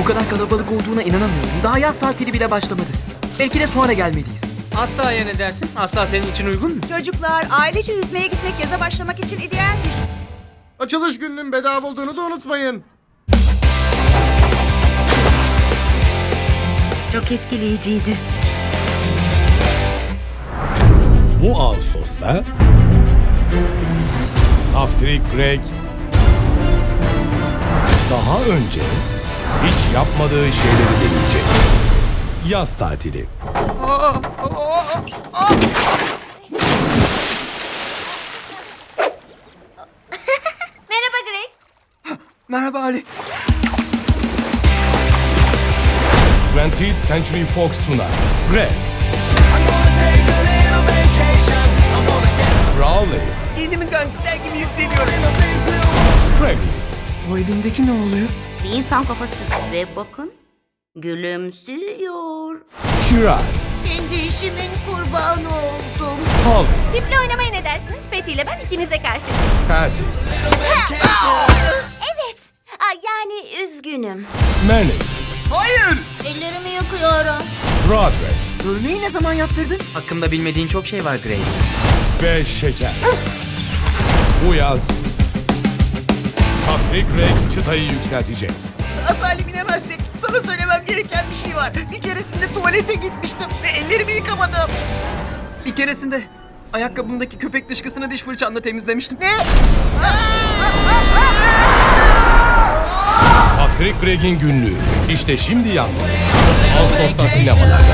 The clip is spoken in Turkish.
Bu kadar kalabalık olduğuna inanamıyorum. Daha yaz tatili bile başlamadı. Belki de sonra gelmeliyiz. Asla'ya ne dersin? Asla senin için uygun mu? Çocuklar ailece yüzmeye gitmek yaza başlamak için idealdir. Açılış gününün bedava olduğunu da unutmayın. Çok etkileyiciydi. Bu Ağustos'ta Saftirik Greg daha önce hiç yapmadığı şeyleri deneyecek. Yaz tatili. Merhaba Greg. Merhaba Ali. 20th Century Fox sunar. Greg. Rowley. Kendimi gangster gibi hissediyorum. Fragley. O elindeki ne oluyor? Bir insan kafası ve bakın gülümsüyor. Shirai. Kendi işimin kurbanı oldum. Holly. Çiftli oynamaya ne dersiniz? Fethi ile ben ikinize karşı. Patty. Evet. Aa, yani üzgünüm. Manny. Hayır! Ellerimi yakıyorum. Roderick. Örneği ne zaman yaptırdın? Hakkımda bilmediğin çok şey var Grey. Ve Şeker. Bu yaz Saftirik Greg çıtayı yükseltecek. Sağ salim inemezsek sana söylemem gereken bir şey var. Bir keresinde tuvalete gitmiştim ve ellerimi yıkamadım. Bir keresinde ayakkabımdaki köpek dışkısını diş fırçamla temizlemiştim. Ne? Saftirik Greg'in günlüğü. İşte şimdi yandı. Ağustos'ta sinemalarda.